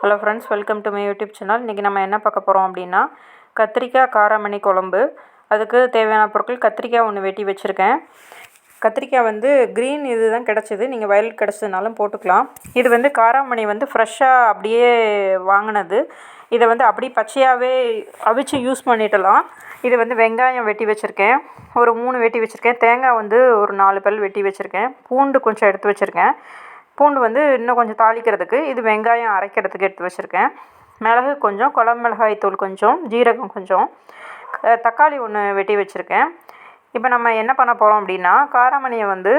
Hello friends welcome to my YouTube channel இன்றைக்கி நம்ம என்ன பார்க்க போகிறோம் அப்படின்னா கத்திரிக்காய் காராமணி குழம்பு. அதுக்கு தேவையான பொருட்கள் கத்திரிக்காய் ஒன்று வெட்டி வச்சுருக்கேன். கத்திரிக்காய் வந்து க்ரீன் இது தான் கிடச்சிது. நீங்கள் வயல் கிடச்சதுனாலும் போட்டுக்கலாம். இது வந்து காராமணி வந்து ஃப்ரெஷ்ஷாக அப்படியே வாங்கினது. இதை வந்து அப்படி பச்சையாகவே அவிச்சு யூஸ் பண்ணிடலாம். இது வந்து வெங்காயம் வெட்டி வச்சுருக்கேன். ஒரு மூணு வெட்டி வச்சுருக்கேன். தேங்காய் வந்து ஒரு நாலு பல் வெட்டி வச்சுருக்கேன். பூண்டு கொஞ்சம் எடுத்து வச்சுருக்கேன். பூண்டு வந்து இன்னும் கொஞ்சம் தாளிக்கிறதுக்கு இது வெங்காயம் அரைக்கிறதுக்கு எடுத்து வச்சுருக்கேன். மிளகு கொஞ்சம் குழம்பு மிளகாய் தூள் கொஞ்சம் ஜீரகம் கொஞ்சம் தக்காளி ஒன்று வெட்டி வச்சுருக்கேன். இப்போ நம்ம என்ன பண்ண போகிறோம் அப்படின்னா காராமணியை வந்து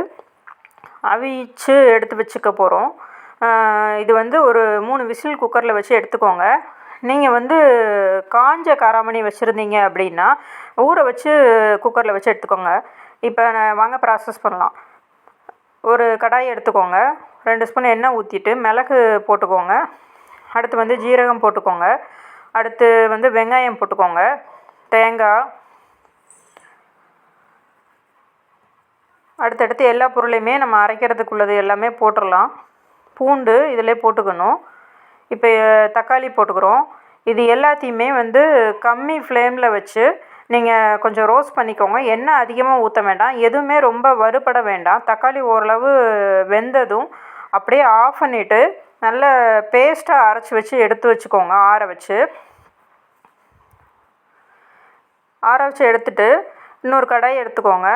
அவிச்சு எடுத்து வச்சுக்க போகிறோம் இது வந்து ஒரு மூணு விசில் குக்கரில் வச்சு எடுத்துக்கோங்க. நீங்கள் வந்து காஞ்ச காராமணி வச்சுருந்தீங்க அப்படின்னா ஊற வச்சு குக்கரில் வச்சு எடுத்துக்கோங்க. இப்போ வாங்க ப்ராசஸ் பண்ணலாம். ஒரு கடாய் எடுத்துக்கோங்க. ரெண்டு ஸ்பூன் எண்ணெய் ஊற்றிட்டு மிளகு போட்டுக்கோங்க. அடுத்து வந்து ஜீரகம் போட்டுக்கோங்க. அடுத்து வந்து வெங்காயம் போட்டுக்கோங்க. தேங்காய் அடுத்தடுத்து எல்லா பொருளையுமே நம்ம அரைக்கிறதுக்குள்ளது எல்லாமே போட்டுடலாம் பூண்டு இதில் போட்டுக்கணும். இப்போ தக்காளி போட்டுக்கிறோம். இது எல்லாத்தையுமே வந்து கம்மி ஃப்ளேமில் வச்சு நீங்கள் கொஞ்சம் ரோஸ்ட் பண்ணிக்கோங்க. எண்ணெய் அதிகமாக ஊற்ற வேண்டாம். எதுவுமே ரொம்ப வறுபட வேண்டாம். தக்காளி ஓரளவு வெந்ததும் அப்படியே ஆஃப் பண்ணிவிட்டு நல்ல பேஸ்ட்டாக அரைச்சி வச்சு எடுத்து வச்சுக்கோங்க. ஆற வச்சு. ஆற வச்சு எடுத்துட்டு இன்னொரு கடாய் எடுத்துக்கோங்க.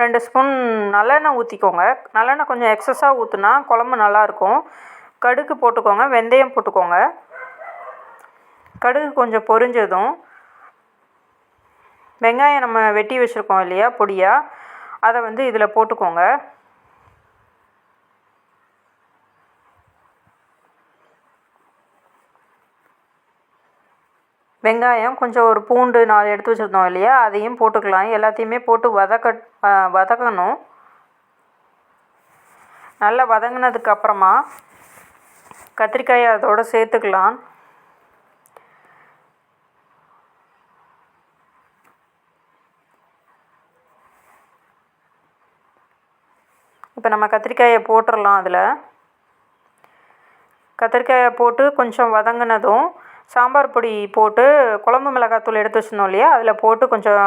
ரெண்டு ஸ்பூன் நல்லெண்ணெய் ஊற்றிக்கோங்க நல்லெண்ணெய் கொஞ்சம் எக்ஸஸாக ஊற்றுனா குழம்பு நல்லாயிருக்கும். கடுகு போட்டுக்கோங்க. வெந்தயம் போட்டுக்கோங்க. கடுகு கொஞ்சம் பொரிஞ்சதும் வெங்காயம் நம்ம வெட்டி வச்சுருக்கோம் இல்லையா பொடியாக அதை வந்து இதில் போட்டுக்கோங்க. வெங்காயம் கொஞ்சம் ஒரு பூண்டு நாலு எடுத்து வச்சுருந்தோம் இல்லையா அதையும் போட்டுக்கலாம். எல்லாத்தையுமே போட்டு வதக்க வதக்கணும். நல்லா வதங்கினதுக்கு அப்புறமா கத்திரிக்காயை அதோடு சேர்த்துக்கலாம். இப்போ நம்ம கத்திரிக்காயை போட்டுடலாம் அதில். கத்திரிக்காயை போட்டு கொஞ்சம் வதங்கினதும் சாம்பார் பொடி போட்டு குழம்பு மிளகாத்தூள் எடுத்து வச்சுருந்தோம் இல்லையா? அதில் போட்டு கொஞ்சம்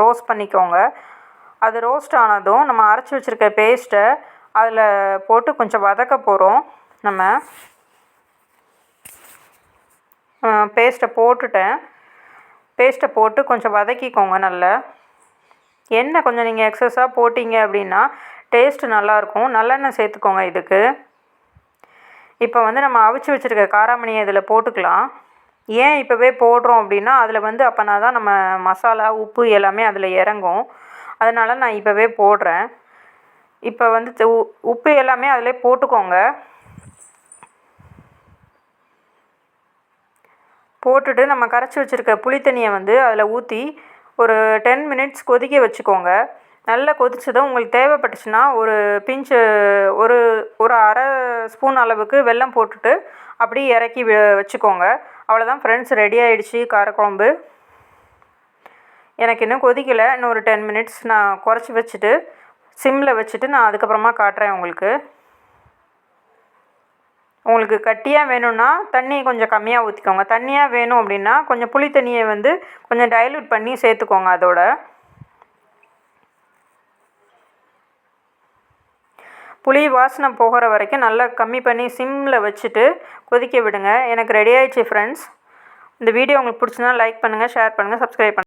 ரோஸ்ட் பண்ணிக்கோங்க. அது ரோஸ்ட் ஆனதும் நம்ம அரைச்சி வச்சுருக்க பேஸ்ட்டை அதில் போட்டு கொஞ்சம் வதக்க போகிறோம் நம்ம பேஸ்ட்டை போட்டுட்டேன். பேஸ்ட்டை போட்டு கொஞ்சம் வதக்கிக்கோங்க நல்லா. எண்ணெய் கொஞ்சம் நீங்கள் எக்ஸஸாக போட்டிங்க அப்படின்னா டேஸ்ட்டு நல்லாயிருக்கும் நல்லெண்ணெய் சேர்த்துக்கோங்க இதுக்கு. இப்போ வந்து நம்ம அவிச்சு வச்சுருக்க காராமணியை இதில் போட்டுக்கலாம். ஏன் இப்போவே போடுறோம் அப்படின்னா அதில் வந்து அப்போனா தான் நம்ம மசாலா உப்பு எல்லாமே அதில் இறங்கும். அதனால் நான் இப்போவே போடுறேன். இப்போ வந்து உப்பு எல்லாமே அதில் போட்டுக்கோங்க. போட்டுட்டு நம்ம கரைச்சி வச்சுருக்க புளி தண்ணியை வந்து அதில் ஊற்றி ஒரு டென் மினிட்ஸ் கொதிக்க வச்சுக்கோங்க. நல்லா கொதிச்சதும் உங்களுக்கு தேவைப்பட்டுச்சுன்னா ஒரு பிஞ்சு ஒரு ஒரு அரை ஸ்பூன் அளவுக்கு வெல்லம் போட்டுட்டு அப்படியே இறக்கி வச்சுக்கோங்க. அவ்வளோதான் ஃப்ரெண்ட்ஸ் ரெடி ஆகிடுச்சி காரக்குழம்பு. எனக்கு இன்னும் கொதிக்கலை. இன்னும் ஒரு டென் மினிட்ஸ் நான் குறைச்சி வச்சுட்டு சிம்மில் வச்சுட்டு நான் அதுக்கப்புறமா காட்டுறேன் உங்களுக்கு. உங்களுக்கு கட்டியாக வேணும்னா தண்ணி கொஞ்சம் கம்மியாக ஊற்றிக்கோங்க தண்ணியாக வேணும் அப்படின்னா கொஞ்சம் புளி தண்ணியை வந்து கொஞ்சம் டைல்யூட் பண்ணி சேர்த்துக்கோங்க அதோட. புளி வாசனை போகிற வரைக்கும் நல்லா கம்மி பண்ணி சிம்மில் வச்சுட்டு கொதிக்க விடுங்க. எனக்கு ரெடி ஆயிடுச்சு ஃப்ரெண்ட்ஸ் இந்த வீடியோ உங்களுக்கு பிடிச்சினா லைக் பண்ணுங்கள் ஷேர் பண்ணுங்கள் சப்ஸ்கிரைப் பண்ணுங்கள்